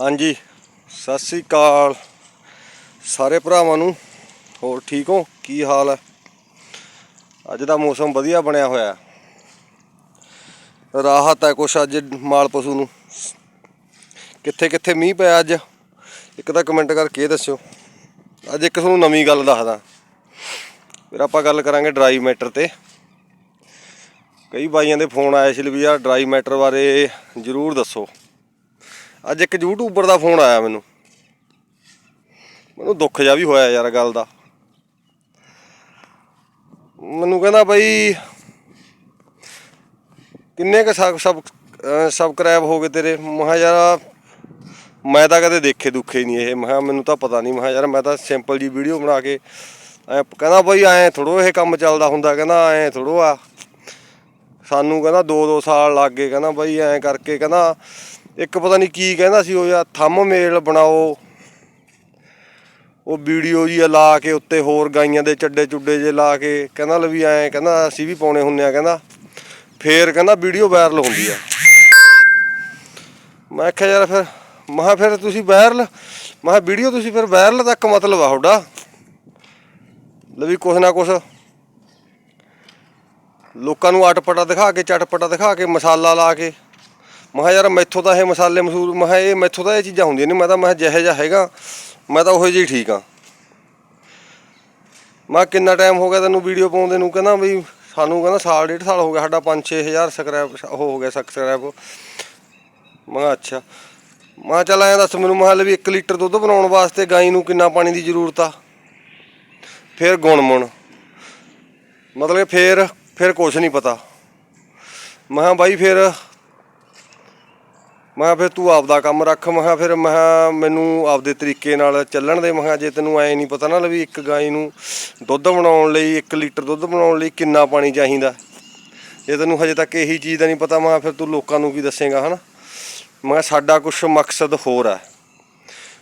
ਹਾਂਜੀ, ਸਤਿ ਸ੍ਰੀ ਅਕਾਲ। ਸਾਰੇ ਭਰਾਵਾਂ ਨੂੰ ਹੋਰ ਠੀਕ ਹੋ? ਕੀ ਹਾਲ ਹੈ? ਅੱਜ ਦਾ ਮੌਸਮ ਵਧੀਆ ਬਣਿਆ ਹੋਇਆ ਰਾਹਤ ਹੈ ਕੁਛ ਅੱਜ ਮਾਲ ਪਸ਼ੂ ਨੂੰ। ਕਿੱਥੇ ਕਿੱਥੇ ਮੀਂਹ ਪਿਆ ਅੱਜ? ਇੱਕ ਤਾਂ ਕਮੈਂਟ ਕਰਕੇ ਦੱਸਿਓ। ਅੱਜ ਇੱਕ ਤੁਹਾਨੂੰ ਨਵੀਂ ਗੱਲ ਦੱਸਦਾ। ਫਿਰ ਆਪਾਂ ਗੱਲ ਕਰਾਂਗੇ ਡਰਾਈ ਮੈਟਰ ਤੇ। ਕਈ ਬਾਈਆਂ ਦੇ ਫੋਨ ਆਏ ਸੀ ਵੀ ਯਾਰ ਡਰਾਈ ਮੈਟਰ ਬਾਰੇ ਜਰੂਰ ਦੱਸੋ। ਅੱਜ ਇੱਕ ਯੂਟਿਊਬਰ ਦਾ ਫੋਨ ਆਇਆ ਮੈਨੂੰ। ਮੈਨੂੰ ਦੁੱਖ ਜਿਹਾ ਵੀ ਹੋਇਆ ਯਾਰ ਗੱਲ ਦਾ। ਮੈਨੂੰ ਕਹਿੰਦਾ ਬਾਈ, ਕਿੰਨੇ ਕ ਸਬ ਸਬ ਸਬਸਕ੍ਰਾਈਬ ਹੋ ਗਏ ਤੇਰੇ? ਮੈਂ ਯਾਰ, ਮੈਂ ਤਾਂ ਕਦੇ ਦੇਖੇ ਦੁੱਖੇ ਨਹੀਂ ਇਹ। ਮੈਂ ਕਿਹਾ ਮੈਨੂੰ ਤਾਂ ਪਤਾ ਨਹੀਂ। ਮੈਂ ਕਿਹਾ ਯਾਰ, ਮੈਂ ਤਾਂ ਸਿੰਪਲ ਜੀ ਵੀਡੀਓ ਬਣਾ ਕੇ, ਐ ਕਹਿੰਦਾ ਬਾਈ ਐ ਥੋੜੋ ਇਹ ਕੰਮ ਚੱਲਦਾ ਹੁੰਦਾ। ਕਹਿੰਦਾ ਐ ਥੋੜੋ ਆ। ਸਾਨੂੰ ਕਹਿੰਦਾ 2-2 ਸਾਲ ਲੱਗ ਗਏ। ਕਹਿੰਦਾ ਬਾਈ ਐ ਕਰਕੇ ਕਹਿੰਦਾ ਇੱਕ ਪਤਾ ਨਹੀਂ ਕੀ ਕਹਿੰਦਾ ਸੀ ਉਹ ਯਾਰ, ਥੰਮ ਮੇਲ ਬਣਾਓ। ਉਹ ਵੀਡੀਓ ਜੀ ਲਾ ਕੇ ਉੱਤੇ ਹੋਰ ਗਾਈਆਂ ਦੇ ਚੱਡੇ ਚੁੱਡੇ ਜੇ ਲਾ ਕੇ ਕਹਿੰਦਾ ਲੈ ਵੀ ਐ ਕਹਿੰਦਾ ਅਸੀਂ ਵੀ ਪਾਉਣੇ ਹੁੰਨੇ ਆ ਕਹਿੰਦਾ। ਫੇਰ ਕਹਿੰਦਾ ਵੀਡੀਓ ਵਾਇਰਲ ਹੁੰਦੀ ਆ। ਮੈਂ ਕਿਹਾ ਯਾਰ ਫਿਰ, ਮੈਂ ਕਿਹਾ ਫਿਰ ਤੁਸੀਂ ਵਾਇਰਲ ਮੈਂ ਕਿਹਾ ਵੀਡੀਓ ਤੁਸੀਂ ਫਿਰ ਵਾਇਰਲ ਤੱਕ ਮਤਲਬ ਆ ਤੁਹਾਡਾ। ਲਵੀ ਕੁਛ ਨਾ ਕੁਛ ਲੋਕਾਂ ਨੂੰ ਅਟਪਟਾ ਦਿਖਾ ਕੇ, ਚਟਪਟਾ ਦਿਖਾ ਕੇ, ਮਸਾਲਾ ਲਾ ਕੇ। ਮੈਂ ਕਿਹਾ ਯਾਰ ਮੈਥੋਂ ਤਾਂ ਇਹ ਮਸਾਲੇ ਮਸੂਰ, ਮੈਂ ਕਿਹਾ ਇਹ ਮੈਥੋਂ ਤਾਂ ਇਹ ਚੀਜ਼ਾਂ ਹੁੰਦੀਆਂ ਨਹੀਂ, ਮੈਂ ਤਾਂ, ਮੈਂ ਜਿਹੇ ਜਿਹਾ ਹੈਗਾ, ਮੈਂ ਤਾਂ ਉਹੋ ਜਿਹੀ ਠੀਕ ਆ ਮੈਂ ਕਿਹਾ ਕਿੰਨਾ ਟਾਈਮ ਹੋ ਗਿਆ ਤੈਨੂੰ ਵੀਡੀਓ ਪਾਉਂਦੇ ਨੂੰ? ਕਹਿੰਦਾ ਵੀ ਸਾਨੂੰ, ਕਹਿੰਦਾ ਸਾਲ, ਡੇਢ ਸਾਲ ਹੋ ਗਿਆ, ਸਾਡਾ 5-6000 ਸਬਸਕ੍ਰਾਈਬ ਉਹ ਹੋ ਗਿਆ ਸਬਸਕ੍ਰਾਈਬ ਮੈਂ ਕਿਹਾ ਅੱਛਾ। ਮੈਂ ਕਿਹਾ ਚੱਲ ਐਂ ਦੱਸ ਮੈਨੂੰ, ਮੈਂ ਕਿਹਾ ਵੀ 1 ਲੀਟਰ ਦੁੱਧ ਬਣਾਉਣ ਵਾਸਤੇ ਗਾਈ ਨੂੰ ਕਿੰਨਾ ਪਾਣੀ ਦੀ ਜ਼ਰੂਰਤ ਆ? ਫਿਰ ਗੁਣਮੁਣ ਮਤਲਬ ਕਿ ਫਿਰ ਫਿਰ ਕੁਝ ਨਹੀਂ ਪਤਾ। ਮੈਂ ਕਿਹਾ ਬਾਈ ਫਿਰ ਮੈਂ ਕਿਹਾ ਫਿਰ ਤੂੰ ਆਪਦਾ ਕੰਮ ਰੱਖ, ਮੈਂ ਫਿਰ ਮੈਂ ਕਿਹਾ ਮੈਨੂੰ ਆਪਦੇ ਤਰੀਕੇ ਨਾਲ ਚੱਲਣ ਦੇ, ਮੈਂ ਜੇ ਤੈਨੂੰ ਐ ਨਹੀਂ ਪਤਾ ਨਾ ਵੀ ਇੱਕ ਗਾਈ ਨੂੰ ਦੁੱਧ ਬਣਾਉਣ ਲਈ 1 ਲੀਟਰ ਦੁੱਧ ਬਣਾਉਣ ਲਈ ਕਿੰਨਾ ਪਾਣੀ ਚਾਹੀਦਾ। ਜੇ ਤੈਨੂੰ ਹਜੇ ਤੱਕ ਇਹੀ ਚੀਜ਼ ਦਾ ਨਹੀਂ ਪਤਾ, ਮੈਂ ਫਿਰ ਤੂੰ ਲੋਕਾਂ ਨੂੰ ਕੀ ਦੱਸੇਗਾ, ਹਨਾ? ਮੈਂ ਕਿਹਾ ਸਾਡਾ ਕੁਝ ਮਕਸਦ ਹੋਰ ਹੈ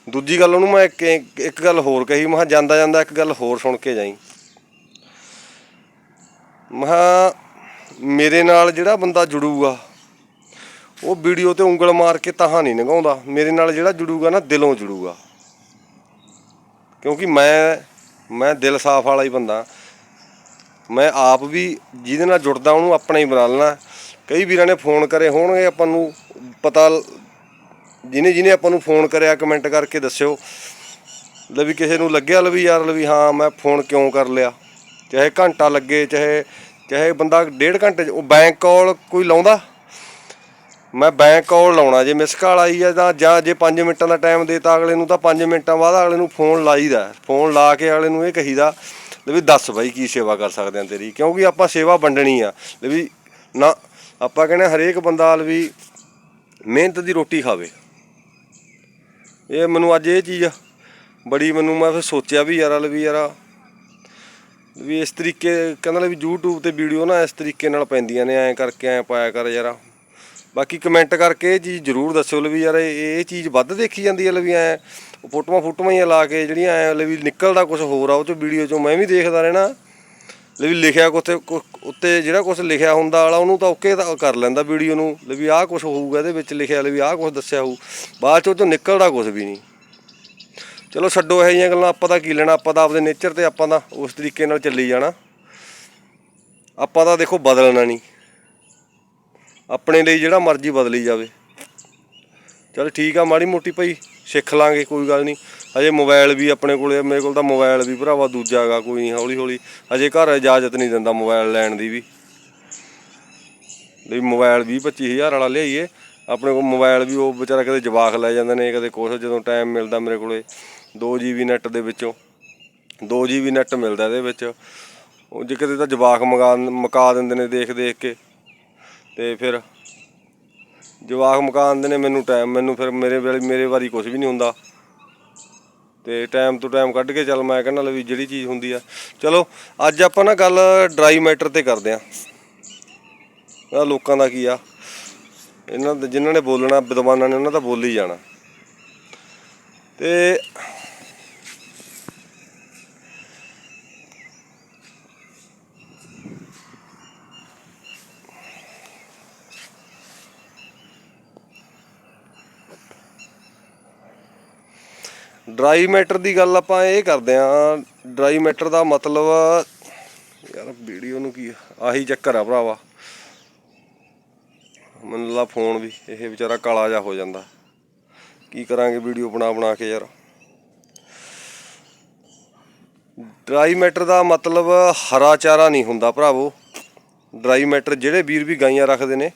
ਦੂਜੀ ਗੱਲ ਉਹਨੂੰ ਮੈਂ ਇੱਕ ਇੱਕ ਗੱਲ ਹੋਰ ਕਹੀ, ਮੈਂ ਕਿਹਾ ਜਾਂਦਾ ਜਾਂਦਾ ਇੱਕ ਗੱਲ ਹੋਰ ਸੁਣ ਕੇ ਜਾਈ। ਮੈਂ ਮੇਰੇ ਨਾਲ ਜਿਹੜਾ ਬੰਦਾ ਜੁੜੂਗਾ ਉਹ ਵੀਡੀਓ ਤੇ ਉਂਗਲ ਮਾਰ ਕੇ ਤਾਹਾਂ ਨਹੀਂ ਲੰਘਾਉਂਦਾ ਮੇਰੇ ਨਾਲ ਜਿਹੜਾ ਜੁੜੂਗਾ ਨਾ, ਦਿਲੋਂ ਜੁੜੂਗਾ। ਕਿਉਂਕਿ ਮੈਂ ਮੈਂ ਦਿਲ ਸਾਫ਼ ਵਾਲਾ ਹੀ ਬੰਦਾ। ਮੈਂ ਆਪ ਵੀ ਜਿਹਦੇ ਨਾਲ ਜੁੜਦਾ, ਉਹਨੂੰ ਆਪਣਾ ਹੀ ਬਣਾ ਲੈਣਾ। ਕਈ ਵੀਰਾਂ ਨੇ ਫੋਨ ਕਰੇ ਹੋਣਗੇ, ਆਪਾਂ ਨੂੰ ਪਤਾ ਜਿਹਨੇ ਜਿਹਨੇ ਆਪਾਂ ਨੂੰ ਫੋਨ ਕਰਿਆ, ਕਮੈਂਟ ਕਰਕੇ ਦੱਸਿਓ। ਲੈ ਵੀ ਕਿਸੇ ਨੂੰ ਲੱਗਿਆ ਲੈ ਵੀ ਯਾਰ, ਲੈ ਵੀ ਹਾਂ, ਮੈਂ ਫੋਨ ਕਿਉਂ ਕਰ ਲਿਆ? ਚਾਹੇ ਘੰਟਾ ਲੱਗੇ, ਚਾਹੇ ਚਾਹੇ ਬੰਦਾ ਡੇਢ ਘੰਟੇ 'ਚ- ਉਹ ਬੈਂਕ ਕਾਲ ਕੋਈ ਲਾਉਂਦਾ? ਮੈਂ ਬੈਂਕ ਕਾਲ ਲਾਉਣਾ, ਜੇ ਮਿਸ ਕਾਲ ਆਈ ਆ ਤਾਂ ਜਾਂ ਜੇ 5 ਮਿੰਟਾਂ ਦਾ ਟਾਈਮ ਦੇਤਾ ਅਗਲੇ ਨੂੰ ਤਾਂ 5 ਮਿੰਟਾਂ ਬਾਅਦ ਅਗਲੇ ਨੂੰ ਫੋਨ ਲਾਈਦਾ। ਫੋਨ ਲਾ ਕੇ ਅਗਲੇ ਨੂੰ ਇਹ ਕਹੀਦਾ ਵੀ ਦੱਸ ਬਾਈ ਕੀ ਸੇਵਾ ਕਰ ਸਕਦੇ ਆ ਤੇਰੀ, ਕਿਉਂਕਿ ਆਪਾਂ ਸੇਵਾ ਵੰਡਣੀ ਆ। ਵੀ ਨਾ, ਆਪਾਂ ਕਹਿੰਦੇ ਹਰੇਕ ਬੰਦਾ ਵੀ ਮਿਹਨਤ ਦੀ ਰੋਟੀ ਖਾਵੇ। ਇਹ ਮੈਨੂੰ ਅੱਜ ਇਹ ਚੀਜ਼ ਬੜੀ ਮੈਨੂੰ ਮੈਂ ਫਿਰ ਸੋਚਿਆ ਵੀ ਯਾਰ ਵੀ ਯਾਰ ਵੀ ਇਸ ਤਰੀਕੇ, ਕਹਿੰਦਾ ਵੀ YouTube ਤੇ ਵੀਡੀਓ ਨਾ ਇਸ ਤਰੀਕੇ ਨਾਲ ਪੈਂਦੀਆਂ ਨੇ, ਐਂ ਕਰਕੇ ਐਂ ਪਾਇਆ ਕਰ ਯਾਰ। ਬਾਕੀ ਕਮੈਂਟ ਕਰਕੇ ਇਹ ਚੀਜ਼ ਜ਼ਰੂਰ ਦੱਸਿਓ ਲੈ ਵੀ ਯਾਰ, ਇਹ ਇਹ ਚੀਜ਼ ਵੱਧ ਦੇਖੀ ਜਾਂਦੀ ਹੈ ਲੈ ਵੀ ਐ ਫੋਟੋਆਂ ਫੋਟੋਆਂ ਹੀ ਲਾ ਕੇ ਜਿਹੜੀਆਂ, ਐ ਲੈ ਵੀ ਨਿਕਲਦਾ ਕੁਝ ਹੋਰ ਆ, ਉਹ ਚੋਂ ਵੀਡੀਓ ਚੋਂ ਮੈਂ ਵੀ ਦੇਖਦਾ ਰਹਿਣਾ। ਲੈ ਵੀ ਲਿਖਿਆ ਕੁੱਤੇ ਕੁ- ਉੱਤੇ ਜਿਹੜਾ ਕੁਝ ਲਿਖਿਆ ਹੁੰਦਾ ਵਾਲਾ, ਉਹਨੂੰ ਤਾਂ ਓਕੇ ਤਾਂ ਕਰ ਲੈਂਦਾ ਵੀਡੀਓ ਨੂੰ। ਲੈ ਵੀ ਆਹ ਕੁਝ ਹੋਊਗਾ, ਇਹਦੇ ਵਿੱਚ ਲਿਖਿਆ ਲੈ ਵੀ ਆਹ ਕੁਝ ਦੱਸਿਆ ਹੋਊ। ਬਾਅਦ ਚ ਉਹ ਚੋਂ ਨਿਕਲਦਾ ਕੁਝ ਵੀ ਨਹੀਂ। ਚਲੋ ਛੱਡੋ ਇਹ ਜਿਹੀਆਂ ਗੱਲਾਂ, ਆਪਾਂ ਤਾਂ ਕੀ ਲੈਣਾ, ਆਪਾਂ ਤਾਂ ਆਪਦੇ ਨੇਚਰ ਤੇ ਆਪਾਂ ਦਾ ਉਸ ਤਰੀਕੇ ਨਾਲ ਚੱਲੀ ਜਾਣਾ। ਆਪਾਂ ਤਾਂ ਦੇਖੋ ਬਦਲਣਾ ਨਹੀਂ। ਆਪਣੇ ਲਈ ਜਿਹੜਾ ਮਰਜ਼ੀ ਬਦਲੀ ਜਾਵੇ। ਚਲ ਠੀਕ ਆ, ਮਾੜੀ ਮੋਟੀ ਭਾਈ ਸਿੱਖ ਲਾਂਗੇ, ਕੋਈ ਗੱਲ ਨਹੀਂ। ਹਜੇ ਮੋਬਾਈਲ ਵੀ ਆਪਣੇ ਕੋਲੇ ਮੇਰੇ ਕੋਲ ਤਾਂ ਮੋਬਾਈਲ ਵੀ ਭਰਾਵਾ ਦੂਜਾ ਹੈਗਾ ਕੋਈ ਨਹੀਂ ਹੌਲੀ ਹੌਲੀ ਹਜੇ ਘਰ ਇਜਾਜ਼ਤ ਨਹੀਂ ਦਿੰਦਾ ਮੋਬਾਈਲ ਲੈਣ ਦੀ ਵੀ। ਲਈ ਮੋਬਾਈਲ 20 25000 ਵਾਲਾ ਲਿਆਈਏ। ਆਪਣੇ ਕੋਲ ਮੋਬਾਈਲ ਵੀ ਉਹ ਵਿਚਾਰਾ ਕਦੇ ਜਵਾਕ ਲੈ ਜਾਂਦੇ ਨੇ, ਕਦੇ ਕੁਛ, ਜਦੋਂ ਟਾਈਮ ਮਿਲਦਾ ਮੇਰੇ ਕੋਲੇ 2 GB ਨੈਟ ਦੇ ਵਿੱਚੋਂ। 2 GB ਨੈਟ ਮਿਲਦਾ ਇਹਦੇ ਵਿੱਚ। ਉਹ ਜੇ ਕਦੇ ਤਾਂ ਜਵਾਕ ਮਗਾ, ਮਕਾ ਦਿੰਦੇ ਨੇ ਦੇਖ ਦੇਖ ਕੇ। ਤੇ ਫਿਰ ਜਵਾਕ ਮਕਾਨ ਦਿੰਦੇ ਨੇ ਮੈਨੂੰ ਟਾਈਮ ਮੈਨੂੰ ਫਿਰ ਮੇਰੇ ਵੇਲੇ, ਮੇਰੇ ਵਾਰੀ ਕੁਝ ਵੀ ਨਹੀਂ ਹੁੰਦਾ। ਤੇ ਟਾਈਮ ਤੋਂ ਟਾਈਮ ਕੱਢ ਕੇ ਚੱਲ ਮੈਂ ਕਹਿੰਦਾ ਲੈ ਵੀ ਜਿਹੜੀ ਚੀਜ਼ ਹੁੰਦੀ ਆ। ਚਲੋ, ਅੱਜ ਆਪਾਂ ਨਾ ਗੱਲ ਡਰਾਈ ਮੈਟਰ ਤੇ ਕਰਦੇ ਆ। ਆ ਲੋਕਾਂ ਦਾ ਕੀ ਆ? ਇਹਨਾਂ ਦੇ ਜਿਨ੍ਹਾਂ ਨੇ ਬੋਲਣਾ, ਵਿਦਵਾਨਾਂ ਨੇ ਉਹਨਾਂ ਦਾ ਬੋਲ ਹੀ ਜਾਣਾ। ਤੇ ਡਰਾਈ ਮੈਟਰ ਦੀ ਗੱਲ ਆਪਾਂ ਇਹ ਕਰਦੇ ਆਂ, ਡਰਾਈ ਮੈਟਰ ਦਾ ਮਤਲਬ ਯਾਰ ਵੀਡੀਓ ਨੂੰ ਕੀ ਆਹੀ ਚੱਕਰ ਆ ਭਰਾਵਾ। ਮੈਨੂੰ ਲਾ ਫੋਨ ਵੀ, ਇਹ ਵਿਚਾਰਾ ਕਾਲਾ ਜਿਹਾ ਹੋ ਜਾਂਦਾ। ਕੀ ਕਰਾਂਗੇ ਵੀਡੀਓ ਬਣਾ ਬਣਾ ਕੇ ਯਾਰ। ਡਰਾਈ ਮੈਟਰ ਦਾ ਮਤਲਬ ਹਰਾ ਚਾਰਾ ਨਹੀਂ ਹੁੰਦਾ ਭਰਾਵੋ। ਡਰਾਈ ਮੈਟਰ ਜਿਹੜੇ ਵੀਰ ਵੀ ਗਾਈਆਂ ਰੱਖਦੇ ਨੇ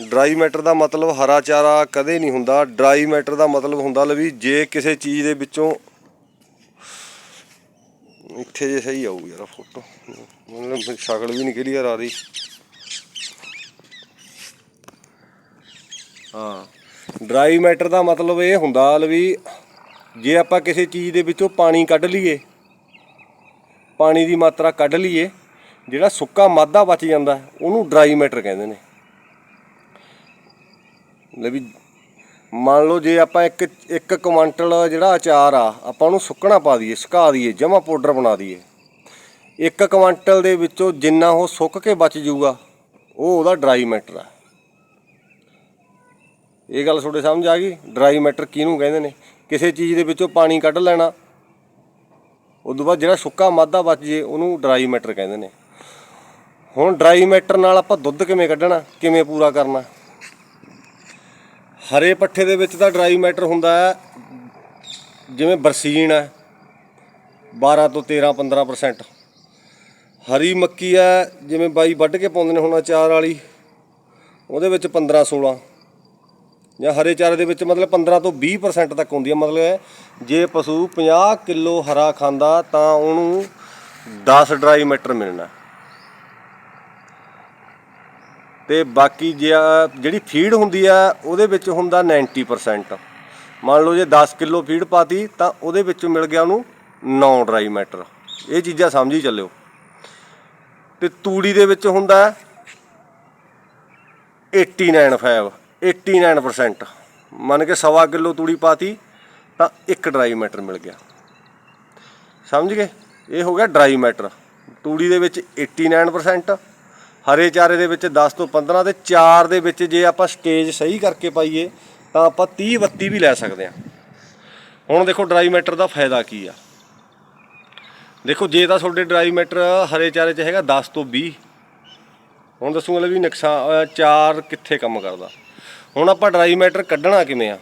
ਡਰਾਈ ਮੈਟਰ ਦਾ ਮਤਲਬ ਹਰਾ ਚਾਰਾ ਕਦੇ ਨਹੀਂ ਹੁੰਦਾ। ਡਰਾਈ ਮੈਟਰ ਦਾ ਮਤਲਬ ਹੁੰਦਾ ਲਵੀ, ਜੇ ਕਿਸੇ ਚੀਜ਼ ਦੇ ਵਿੱਚੋਂ ਇੱਥੇ ਜੇ ਸਹੀ ਆਊ ਯਾਰ ਫੋਟੋ। ਮਤਲਬ ਸ਼ਕਲ ਵੀ ਨਹੀਂ ਕਲੀਅਰ ਆ ਰਹੀ। ਹਾਂ। ਡਰਾਈ ਮੈਟਰ ਦਾ ਮਤਲਬ ਇਹ ਹੁੰਦਾ ਲਵੀ, ਜੇ ਆਪਾਂ ਕਿਸੇ ਚੀਜ਼ ਦੇ ਵਿੱਚੋਂ ਪਾਣੀ ਕੱਢ ਲਈਏ, ਪਾਣੀ ਦੀ ਮਾਤਰਾ ਕੱਢ ਲਈਏ, ਜਿਹੜਾ ਸੁੱਕਾ ਮਾਦਾ ਬਚ ਜਾਂਦਾ, ਉਹਨੂੰ ਡਰਾਈ ਮੈਟਰ ਕਹਿੰਦੇ ਨੇ। ਲੈ ਵੀ ਮੰਨ ਲਓ ਜੇ ਆਪਾਂ ਇੱਕ ਇੱਕ ਕੁਆਂਟਲ ਜਿਹੜਾ ਅਚਾਰ ਆ, ਆਪਾਂ ਉਹਨੂੰ ਸੁੱਕਣਾ ਪਾ ਦਈਏ, ਸੁਕਾ ਦਈਏ, ਜਮਾ ਪਾਊਡਰ ਬਣਾ ਦਈਏ। ਇੱਕ ਕੁਆਂਟਲ ਦੇ ਵਿੱਚੋਂ ਜਿੰਨਾ ਉਹ ਸੁੱਕ ਕੇ ਬਚ ਜਾਊਗਾ, ਉਹ ਉਹਦਾ ਡਰਾਈ ਮੈਟਰ ਆ। ਇਹ ਗੱਲ ਤੁਹਾਡੇ ਸਮਝ ਆ ਗਈ? ਡਰਾਈ ਮੈਟਰ ਕਿਹਨੂੰ ਕਹਿੰਦੇ ਨੇ? ਕਿਸੇ ਚੀਜ਼ ਦੇ ਵਿੱਚੋਂ ਪਾਣੀ ਕੱਢ ਲੈਣਾ। ਉਦੋਂ ਬਾਅਦ ਜਿਹੜਾ ਸੁੱਕਾ ਮਾਦਾ ਬਚ ਜੇ ਉਹਨੂੰ ਡਰਾਈ ਮੈਟਰ ਕਹਿੰਦੇ ਨੇ। ਹੁਣ ਡਰਾਈ ਮੈਟਰ ਨਾਲ ਆਪਾਂ ਦੁੱਧ ਕਿਵੇਂ ਕੱਢਣਾ? ਕਿਵੇਂ ਪੂਰਾ ਕਰਨਾ? ਹਰੇ ਪੱਠੇ ਦੇ ਵਿੱਚ ਤਾਂ ਡਰਾਈ ਮੈਟਰ ਹੁੰਦਾ ਹੈ। ਜਿਵੇਂ ਬਰਸੀਨ ਹੈ 12 ਤੋਂ 13 15% ਹਰੀ ਮੱਕੀ ਹੈ, ਜਿਵੇਂ ਬਾਈ ਵੱਢ ਕੇ ਪਾਉਂਦੇ ਨੇ ਹੁਣ ਅਚਾਰ ਵਾਲੀ, ਉਹਦੇ ਵਿੱਚ 15 16 ਜਾਂ ਹਰੇ ਚਾਰੇ ਦੇ ਵਿੱਚ ਮਤਲਬ 15 ਤੋਂ 20% ਤੱਕ ਹੁੰਦੀ ਹੈ। ਮਤਲਬ ਜੇ ਪਸ਼ੂ 50 ਕਿਲੋ ਹਰਾ ਖਾਂਦਾ ਤਾਂ ਉਹਨੂੰ 10 ਡਰਾਈ ਮੈਟਰ ਮਿਲਣਾ। ਤੇ ਬਾਕੀ ਜੇ ਜਿਹੜੀ ਫੀਡ ਹੁੰਦੀ ਆ, ਉਹਦੇ ਵਿੱਚ ਹੁੰਦਾ 90% ਮੰਨ ਲਓ ਜੇ 10 ਕਿਲੋ ਫੀਡ ਪਾਤੀ, ਤਾਂ ਉਹਦੇ ਵਿੱਚੋਂ ਮਿਲ ਗਿਆ ਉਹਨੂੰ 9 ਡਰਾਈ ਮੈਟਰ। ਇਹ ਚੀਜ਼ਾਂ ਸਮਝੀ ਚੱਲਿਓ। ਤੇ ਤੂੜੀ ਦੇ ਵਿੱਚ ਹੁੰਦਾ 895 89% ਮੰਨ ਕੇ ਸਵਾ ਕਿਲੋ ਤੂੜੀ ਪਾਤੀ, ਤਾਂ ਇੱਕ ਡਰਾਈ ਮੈਟਰ ਮਿਲ ਗਿਆ। ਸਮਝ ਗਏ? ਇਹ ਹੋ ਗਿਆ ਡਰਾਈ ਮੈਟਰ। ਤੂੜੀ ਦੇ ਵਿੱਚ 89% ਹਰੇ ਚਾਰੇ ਦੇ ਵਿੱਚ 10 ਤੋਂ 15 ਤੇ ਚਾਰ ਦੇ ਵਿੱਚ ਜੇ ਆਪਾਂ ਸਟੇਜ ਸਹੀ ਕਰਕੇ ਪਾਈਏ, ਤਾਂ ਆਪਾਂ 30 32 ਵੀ ਲੈ ਸਕਦੇ ਹਾਂ। ਹੁਣ ਦੇਖੋ ਡਰਾਈ ਮੈਟਰ ਦਾ ਫਾਇਦਾ ਕੀ ਆ? ਦੇਖੋ, ਜੇ ਤਾਂ ਤੁਹਾਡੇ ਡਰਾਈ ਮੈਟਰ ਹਰੇ ਚਾਰੇ 'ਚ ਹੈਗਾ 10 ਤੋਂ 20 ਹੁਣ ਦੱਸੂਗਾ ਵੀ ਨੁਕਸਾਨ ਚਾਰ ਕਿੱਥੇ ਕੰਮ ਕਰਦਾ? ਹੁਣ ਆਪਾਂ ਡਰਾਈ ਮੈਟਰ ਕੱਢਣਾ ਕਿਵੇਂ ਆ?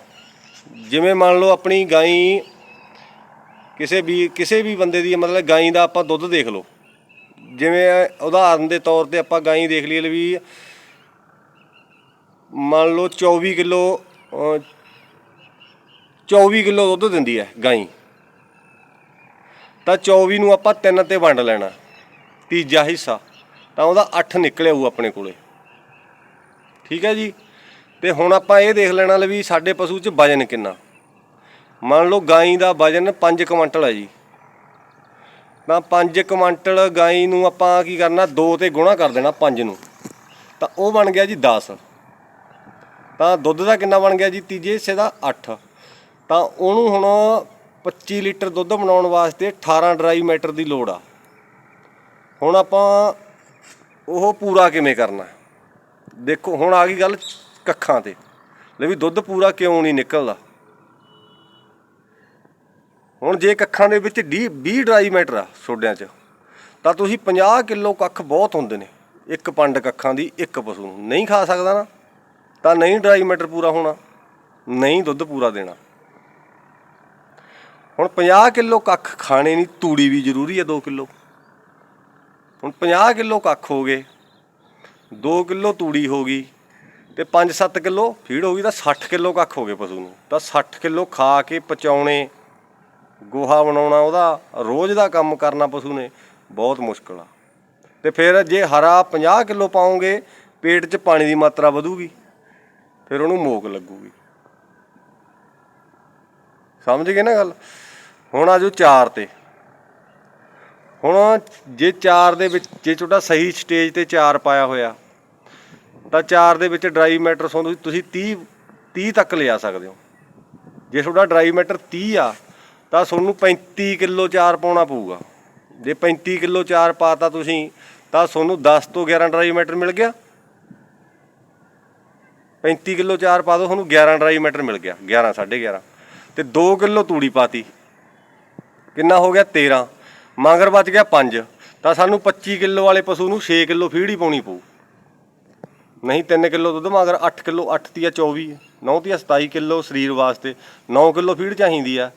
ਜਿਵੇਂ ਮੰਨ ਲਓ ਆਪਣੀ ਗਾਈ ਕਿਸੇ ਵੀ ਕਿਸੇ ਵੀ ਬੰਦੇ ਦੀ ਮਤਲਬ ਗਾਈ ਦਾ ਆਪਾਂ ਦੁੱਧ ਦੇਖ ਲਓ। ਜਿਵੇਂ ਉਦਾਹਰਨ ਦੇ ਤੌਰ ਤੇ ਆਪਾਂ ਗਾਈ ਦੇਖ ਲਈਏ ਵੀ ਮੰਨ ਲਓ 24 ਕਿਲੋ 24 ਕਿਲੋ ਦੁੱਧ ਦਿੰਦੀ ਹੈ ਗਾਈ। ਤਾਂ 24 ਨੂੰ ਆਪਾਂ ਤਿੰਨ ਤੇ ਵੰਡ ਲੈਣਾ, ਤੀਜਾ ਹਿੱਸਾ, ਤਾਂ ਉਹਦਾ 8 ਨਿਕਲਿਆ ਹੋਊ ਆਪਣੇ ਕੋਲੇ। ਠੀਕ ਹੈ ਜੀ? ਤੇ ਹੁਣ ਆਪਾਂ ਇਹ ਦੇਖ ਲੈਣਾ ਵੀ ਸਾਡੇ ਪਸ਼ੂ 'ਚ ਵਜਨ ਕਿੰਨਾ। ਮੰਨ ਲਓ ਗਾਈ ਦਾ ਵਜਨ 5 ਕੁਇੰਟਲ ਹੈ ਜੀ। ਤਾਂ 5 ਕੁਆਂਟਲ ਗਾਈ ਨੂੰ ਆਪਾਂ ਕੀ ਕਰਨਾ 2 ਤੇ ਗੁਣਾ ਕਰ ਦੇਣਾ 5 ਨੂੰ। ਤਾਂ ਉਹ ਬਣ ਗਿਆ ਜੀ 10 ਤਾਂ ਦੁੱਧ ਦਾ ਕਿੰਨਾ ਬਣ ਗਿਆ ਜੀ ਤੀਜੇ ਹਿੱਸੇ ਦਾ 8 ਤਾਂ ਉਹਨੂੰ ਹੁਣ 25 ਲੀਟਰ ਦੁੱਧ ਬਣਾਉਣ ਵਾਸਤੇ 18 ਡਰਾਈ ਮੈਟਰ ਦੀ ਲੋੜ ਆ। ਹੁਣ ਆਪਾਂ ਉਹ ਪੂਰਾ ਕਿਵੇਂ ਕਰਨਾ? ਦੇਖੋ, ਹੁਣ ਆ ਗਈ ਗੱਲ ਕੱਖਾਂ ਤੇ। ਲੈ ਵੀ ਦੁੱਧ ਪੂਰਾ ਕਿਉਂ ਨਹੀਂ ਨਿਕਲਦਾ? ਹੁਣ ਜੇ ਕੱਖਾਂ ਦੇ ਵਿੱਚ 20 ਡਰਾਈ ਮੈਟਰ ਆ ਸੋਡਿਆਂ 'ਚ, ਤਾਂ ਤੁਸੀਂ 50 ਕਿਲੋ ਕੱਖ ਬਹੁਤ ਹੁੰਦੇ ਨੇ। ਇੱਕ ਪੰਡ ਕੱਖਾਂ ਦੀ ਇੱਕ ਪਸ਼ੂ ਨੂੰ। ਨਹੀਂ ਖਾ ਸਕਦਾ ਨਾ, ਤਾਂ ਨਹੀਂ ਡਰਾਈ ਮੈਟਰ ਪੂਰਾ ਹੋਣਾ, ਨਹੀਂ ਦੁੱਧ ਪੂਰਾ ਦੇਣਾ। ਹੁਣ 50 ਕਿਲੋ ਕੱਖ ਖਾਣੇ ਨਹੀਂ, ਤੂੜੀ ਵੀ ਜ਼ਰੂਰੀ ਹੈ 2 ਕਿਲੋ। ਹੁਣ 50 ਕਿਲੋ ਕੱਖ ਹੋ ਗਏ 2 ਕਿਲੋ ਤੂੜੀ ਹੋ ਗਈ, ਤੇ 5-7 ਕਿਲੋ ਫੀਡ ਹੋ ਗਈ, ਤਾਂ 60 ਕਿਲੋ ਕੱਖ ਹੋ ਗਏ ਪਸ਼ੂ ਨੂੰ। ਤਾਂ 60 ਕਿਲੋ ਖਾ ਕੇ ਪਚਾਉਣੇ ਗੋਹਾ ਬਣਾਉਣਾ, ਉਹਦਾ ਰੋਜ਼ ਦਾ ਕੰਮ ਕਰਨਾ ਪਸ਼ੂ ਨੇ, ਬਹੁਤ ਮੁਸ਼ਕਲ ਆ। ਤੇ ਫਿਰ ਜੇ ਹਰਾ 50 ਕਿਲੋ ਪਾਉਂਗੇ, ਪੇਟ 'ਚ ਪਾਣੀ ਦੀ ਮਾਤਰਾ ਵਧੂਗੀ, ਫਿਰ ਉਹਨੂੰ ਮੋਕ ਲੱਗੂਗੀ। ਸਮਝ ਗਏ ਨਾ ਗੱਲ? ਹੁਣ ਆਜੋ ਚਾਰ ਤੇ। ਹੁਣ ਜੇ ਚਾਰ ਦੇ ਵਿੱਚ, ਜੇ ਤੁਹਾਡਾ ਸਹੀ ਸਟੇਜ ਤੇ ਚਾਰ ਪਾਇਆ ਹੋਇਆ, ਤਾਂ ਚਾਰ ਦੇ ਵਿੱਚ ਡਰਾਈ ਮੈਟਰ ਸੌਂ ਤੁਸੀਂ 30 30 ਤੱਕ ਲਿਆ ਸਕਦੇ ਹੋ। ਜੇ ਤੁਹਾਡਾ ਡਰਾਈ ਮੈਟਰ 30 ਆ ਤਾਂ ਤੁਹਾਨੂੰ 35 ਕਿਲੋ ਚਾਰ ਪਾਉਣਾ ਪਊਗਾ। ਜੇ 35 ਕਿਲੋ ਚਾਰ ਪਾਤਾ ਤੁਸੀਂ, ਤਾਂ ਤੁਹਾਨੂੰ 10 ਤੋਂ 11 ਡਰਾਈ ਮੈਟਰ ਮਿਲ ਗਿਆ। 35 ਕਿਲੋ ਚਾਰ ਪਾ ਦੋ ਤੁਹਾਨੂੰ 11 ਡਰਾਈ ਮੈਟਰ ਮਿਲ ਗਿਆ 11 11.5 ਤੇ 2 ਕਿਲੋ ਤੂੜੀ ਪਾਤੀ। ਕਿੰਨਾ ਹੋ ਗਿਆ? 13 ਮਗਰ ਬਚ ਗਿਆ 5 ਤਾਂ ਸਾਨੂੰ 25 ਕਿਲੋ ਵਾਲੇ ਪਸ਼ੂ ਨੂੰ 6 ਕਿਲੋ ਫੀਡ ਹੀ ਪਾਉਣੀ ਪਊ। ਨਹੀਂ 3 ਕਿਲੋ ਦੁੱਧ ਮਗਰ 8 ਕਿਲੋ 8 ਤੀਆ 24 9 ਤੀਆ 27 ਕਿਲੋ ਸਰੀਰ ਵਾਸਤੇ। 9 ਕਿਲੋ ਫੀਡ ਚਾਹੀਦੀ ਆ।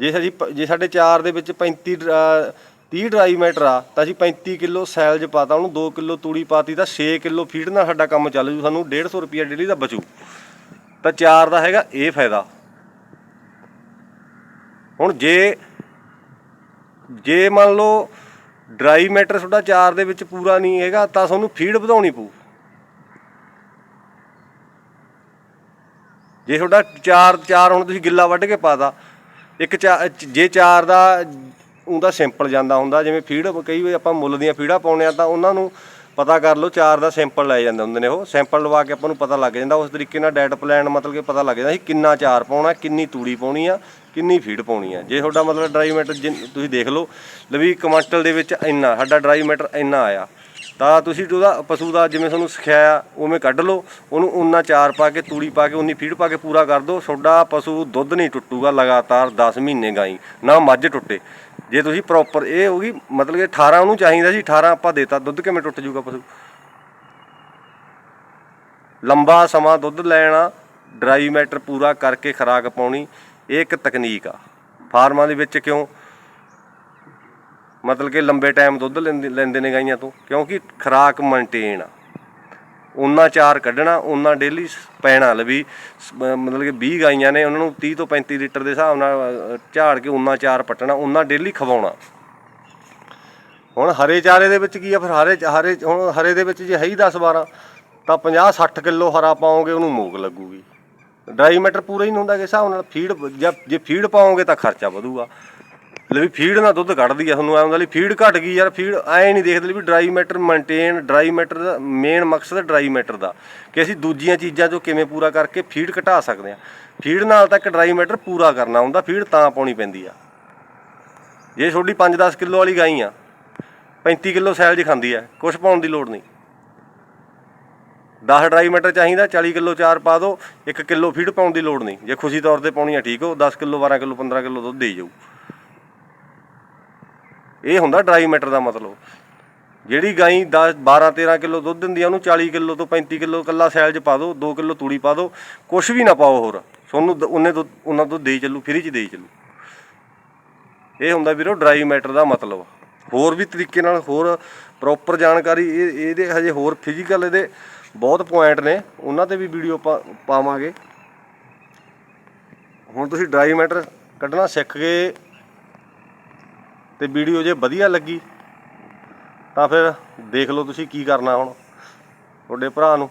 ਜੇ ਅਸੀਂ ਪ- ਜੇ ਸਾਡੇ 4 ਦੇ ਵਿੱਚ 35 ਡਰਾ- 30 ਡਰਾਈ ਮੈਟਰ ਆ, ਤਾਂ ਅਸੀਂ 35 ਕਿਲੋ ਸੈਲਜ ਪਾਤਾ, ਉਹਨੂੰ 2 ਕਿਲੋ ਤੂੜੀ ਪਾਤੀ, ਤਾਂ 6 ਕਿਲੋ ਫੀਡ ਨਾਲ ਸਾਡਾ ਕੰਮ ਚੱਲ ਜੂ, ਸਾਨੂੰ 150 ਰੁਪਿਆ ਡੇਲੀ ਦਾ ਬਚੂ। ਤਾਂ 4 ਦਾ ਹੈਗਾ ਇਹ ਫਾਇਦਾ। ਹੁਣ ਜੇ ਜੇ ਮੰਨ ਲਓ ਡਰਾਈ ਮੈਟਰ ਤੁਹਾਡਾ 4 ਦੇ ਵਿੱਚ ਪੂਰਾ ਨਹੀਂ ਹੈਗਾ, ਤਾਂ ਤੁਹਾਨੂੰ ਫੀਡ ਵਧਾਉਣੀ ਪਊ। ਜੇ ਤੁਹਾਡਾ 4 4 ਹੁਣ ਤੁਸੀਂ ਗਿੱਲਾ ਵੱਢ ਕੇ ਪਾਤਾ ਇੱਕ ਚਾ- ਜੇ ਚਾਰ ਦਾ ਉਹਦਾ ਸਿੰਪਲ ਜਾਂਦਾ ਹੁੰਦਾ, ਜਿਵੇਂ ਫੀਡ, ਕਈ ਵਾਰ ਆਪਾਂ ਮੁੱਲ ਦੀਆਂ ਫੀਡਾਂ ਪਾਉਂਦੇ ਆ ਤਾਂ ਉਹਨਾਂ ਨੂੰ ਪਤਾ ਕਰ ਲਓ ਚਾਰ ਦਾ ਸੈਂਪਲ ਲੈ ਜਾਂਦੇ ਹੁੰਦੇ ਨੇ ਉਹ। ਸੈਂਪਲ ਲਵਾ ਕੇ ਆਪਾਂ ਨੂੰ ਪਤਾ ਲੱਗ ਜਾਂਦਾ, ਉਸ ਤਰੀਕੇ ਨਾਲ ਡਾਇਟ ਪਲਾਨ ਮਤਲਬ ਕਿ ਪਤਾ ਲੱਗ ਜਾਂਦਾ ਸੀ ਕਿੰਨਾ ਚਾਰ ਪਾਉਣਾ, ਕਿੰਨੀ ਤੂੜੀ ਪਾਉਣੀ ਆ, ਕਿੰਨੀ ਫੀਡ ਪਾਉਣੀ ਆ। ਜੇ ਤੁਹਾਡਾ ਮਤਲਬ ਡਰਾਈ ਮੈਟਰ ਤੁਸੀਂ ਦੇਖ ਲਓ, ਲਵੀ ਕੁਆਂਟਲ ਦੇ ਵਿੱਚ ਇੰਨਾ, ਸਾਡਾ ਡਰਾਈ ਮੈਟਰ ਇੰਨਾ ਆਇਆ। ਤਾਂ ਤੁਸੀਂ ਉਹਦਾ ਪਸ਼ੂ ਦਾ ਜਿਵੇਂ ਤੁਹਾਨੂੰ ਸਿਖਾਇਆ, ਉਵੇਂ ਕੱਢ ਲਓ। ਉਹਨੂੰ ਉਨਾ ਚਾਰ ਪਾ ਕੇ, ਤੂੜੀ ਪਾ ਕੇ ਉਨੀ ਫੀਡ ਪਾ ਕੇ ਪੂਰਾ ਕਰ ਦਿਓ। ਤੁਹਾਡਾ ਪਸ਼ੂ ਦੁੱਧ ਨਹੀਂ ਟੁੱਟੂਗਾ ਲਗਾਤਾਰ 10 ਮਹੀਨੇ ਗਾਈ, ਨਾ ਮੱਝ ਟੁੱਟੇ। ਜੇ ਤੁਸੀਂ ਪ੍ਰੋਪਰ ਇਹ ਹੋਗੀ ਮਤਲਬ ਕਿ 18 ਉਹਨੂੰ ਚਾਹੀਦਾ ਸੀ 18 ਆਪਾਂ ਦੇਤਾ, ਦੁੱਧ ਕਿਵੇਂ ਟੁੱਟ ਜੂਗਾ ਪਸ਼ੂ? ਲੰਬਾ ਸਮਾਂ ਦੁੱਧ ਲੈਣਾ ਡਰਾਈ ਮੈਟਰ ਪੂਰਾ ਕਰਕੇ ਖਰਾਕ ਪਾਉਣੀ, ਇਹ ਇੱਕ ਤਕਨੀਕ ਆ। ਫਾਰਮਾਂ ਦੇ ਵਿੱਚ ਕਿਉਂ? ਮਤਲਬ ਕਿ ਲੰਬੇ ਟਾਈਮ ਦੁੱਧ ਲੈਂਦੇ ਲੈਂਦੇ ਨੇ ਗਾਈਆਂ ਤੋਂ, ਕਿਉਂਕਿ ਖਰਾਕ ਮੇਨਟੇਨ ਆ। ਉਹਨਾਂ ਚਾਰ ਕੱਢਣਾ ਉਹਨਾਂ ਡੇਲੀ ਪੈਣਾ ਲਵੀ ਮਤਲਬ ਕਿ 20 ਗਾਈਆਂ ਨੇ ਉਹਨਾਂ ਨੂੰ 30 ਤੋਂ 35 ਲੀਟਰ ਦੇ ਹਿਸਾਬ ਨਾਲ ਝਾੜ ਕੇ ਉਹਨਾਂ ਚਾਰ ਪੱਟਣਾ ਉਹਨਾਂ ਡੇਲੀ ਖਵਾਉਣਾ। ਹੁਣ ਹਰੇ ਚਾਰੇ ਦੇ ਵਿੱਚ ਕੀ ਆ ਫਿਰ? ਹਰੇ ਹਰੇ ਹੁਣ ਹਰੇ ਦੇ ਵਿੱਚ ਜੇ ਹੈ ਹੀ 10 12 ਤਾਂ 50 60 ਕਿਲੋ ਹਰਾ ਪਾਓਗੇ, ਉਹਨੂੰ ਮੋਗ ਲੱਗੂਗੀ। ਡਰਾਈ ਮੈਟਰ ਪੂਰਾ ਹੀ ਨਹੀਂ ਹੁੰਦਾ ਕਿ ਹਿਸਾਬ ਨਾਲ, ਫੀਡ ਜੇ ਫੀਡ ਪਾਓਗੇ ਤਾਂ ਖਰਚਾ ਵਧੂਗਾ। ਲੈ ਵੀ ਫੀਡ ਨਾਲ ਦੁੱਧ ਕੱਢਦੀ ਆ ਤੁਹਾਨੂੰ, ਐਂ ਹੁੰਦਾ ਲਈ ਫੀਡ ਘਟ ਗਈ ਯਾਰ, ਫੀਡ ਐ ਨਹੀਂ ਦੇਖਦੇ ਵੀ dry matter maintain dry matter ਦਾ ਮੇਨ ਮਕਸਦ ਡਰਾਈ ਮੈਟਰ ਦਾ, ਕਿ ਅਸੀਂ ਦੂਜੀਆਂ ਚੀਜ਼ਾਂ ਚੋਂ ਕਿਵੇਂ ਪੂਰਾ ਕਰਕੇ ਫੀਡ ਘਟਾ ਸਕਦੇ ਆ। ਫੀਡ ਨਾਲ ਤੱਕ ਡਰਾਈ ਮੈਟਰ ਪੂਰਾ ਕਰਨਾ ਹੁੰਦਾ, ਫੀਡ ਤਾਂ ਪਾਉਣੀ ਪੈਂਦੀ ਆ। ਜੇ ਤੁਹਾਡੀ 5-10 ਕਿਲੋ ਵਾਲੀ ਗਾਈ ਆ 35 ਕਿਲੋ ਸੈਲਜ ਖਾਂਦੀ ਆ ਕੁਝ ਪਾਉਣ ਦੀ ਲੋੜ ਨਹੀਂ। 10 ਡਰਾਈ ਮੈਟਰ ਚਾਹੀਦਾ 40 ਕਿਲੋ ਚਾਰ ਪਾ ਦਿਓ 1 ਕਿਲੋ ਫੀਡ ਪਾਉਣ ਦੀ ਲੋੜ ਨਹੀਂ। ਜੇ ਖੁਸ਼ੀ ਤੌਰ ਤੇ ਪਾਉਣੀ ਆ, ਠੀਕ ਹੋ 10 ਕਿਲੋ 12 ਕਿਲੋ 15 ਕਿਲੋ ਦੁੱਧ ਦੇ ਜਾਊ। ਇਹ ਹੁੰਦਾ ਡਰਾਈ ਮੈਟਰ ਦਾ ਮਤਲਬ। ਜਿਹੜੀ ਗਾਈ 10 12 13 ਕਿਲੋ ਦੁੱਧ ਦਿੰਦੀ ਆ, ਉਹਨੂੰ 40 ਕਿਲੋ ਤੋਂ 35 ਕਿਲੋ ਕੱਲਾ 'ਚ ਪਾ ਦਿਓ 2 ਕਿਲੋ ਤੂੜੀ ਪਾ ਦਿਓ ਕੁਝ ਵੀ ਨਾ ਪਾਓ ਹੋਰ। ਤੁਹਾਨੂੰ ਦ- ਉਹਨੇ ਦੁੱਧ, ਉਹਨਾਂ ਤੋਂ ਦੇ ਚੱਲੂ ਫ੍ਰੀ ਚ ਦੇ ਚੱਲੂ। ਇਹ ਹੁੰਦਾ ਵੀਰੋ ਡਰਾਈ ਮੈਟਰ ਦਾ ਮਤਲਬ। ਹੋਰ ਵੀ ਤਰੀਕੇ ਨਾਲ ਹੋਰ ਪ੍ਰੋਪਰ ਜਾਣਕਾਰੀ, ਇਹ, ਇਹਦੇ ਹਜੇ ਹੋਰ ਫਿਜ਼ੀਕਲ ਇਹਦੇ ਬਹੁਤ ਪੁਆਇੰਟ ਨੇ। ਉਹਨਾਂ ਤੇ ਵੀ ਵੀਡੀਓ ਪਾਵਾਂਗੇ। ਹੁਣ ਤੁਸੀਂ ਡਰਾਈ ਮੈਟਰ ਕੱਢਣਾ ਸਿੱਖ ਗਏ। ਤੇ ਵੀਡੀਓ ਜੇ ਵਧੀਆ ਲੱਗੀ, ਤਾਂ ਫਿਰ ਦੇਖ ਲਓ ਤੁਸੀਂ ਕੀ ਕਰਨਾ ਹੁਣ, ਤੁਹਾਡੇ ਭਰਾ ਨੂੰ।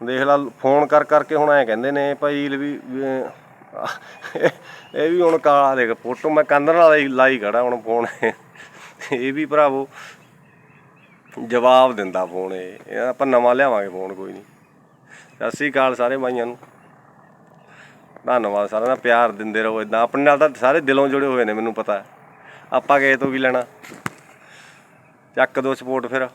ਦੇਖ ਲਾ, ਫੋਨ ਕਰ ਕਰਕੇ ਹੁਣ ਐ ਕਹਿੰਦੇ ਨੇ ਭਾਈ ਵੀ ਇਹ ਵੀ ਹੁਣ ਕਾਲਾ ਦੇਖ, ਫੋਟੋ ਮੈਂ ਕੰਧ ਨਾਲ ਹੀ ਲਾਈ ਖੜਾ ਹੁਣ ਫੋਨ। ਇਹ ਵੀ ਭਰਾਵੋ, ਜਵਾਬ ਦਿੰਦਾ ਫੋਨ ਇਹ ਇਹ ਆਪਾਂ ਨਵਾਂ ਲਿਆਵਾਂਗੇ ਫੋਨ ਕੋਈ ਨਹੀਂ। ਸਤਿ ਸ੍ਰੀ ਅਕਾਲ ਸਾਰੇ ਭਾਈਆਂ ਨੂੰ। ਧੰਨਵਾਦ ਸਾਰਿਆਂ ਦਾ, ਪਿਆਰ ਦਿੰਦੇ ਰਹੋ ਇਦਾਂ ਆਪਣੇ ਨਾਲ ਤਾਂ ਸਾਰੇ ਦਿਲੋਂ ਜੁੜੇ ਹੋਏ ਨੇ, ਮੈਨੂੰ ਪਤਾ ਹੈ। ਆਪਾਂ ਕਿਸੇ ਤੋਂ ਵੀ ਲੈਣਾ? ਚੱਕ ਦੋ ਸਪੋਰਟ ਫਿਰ।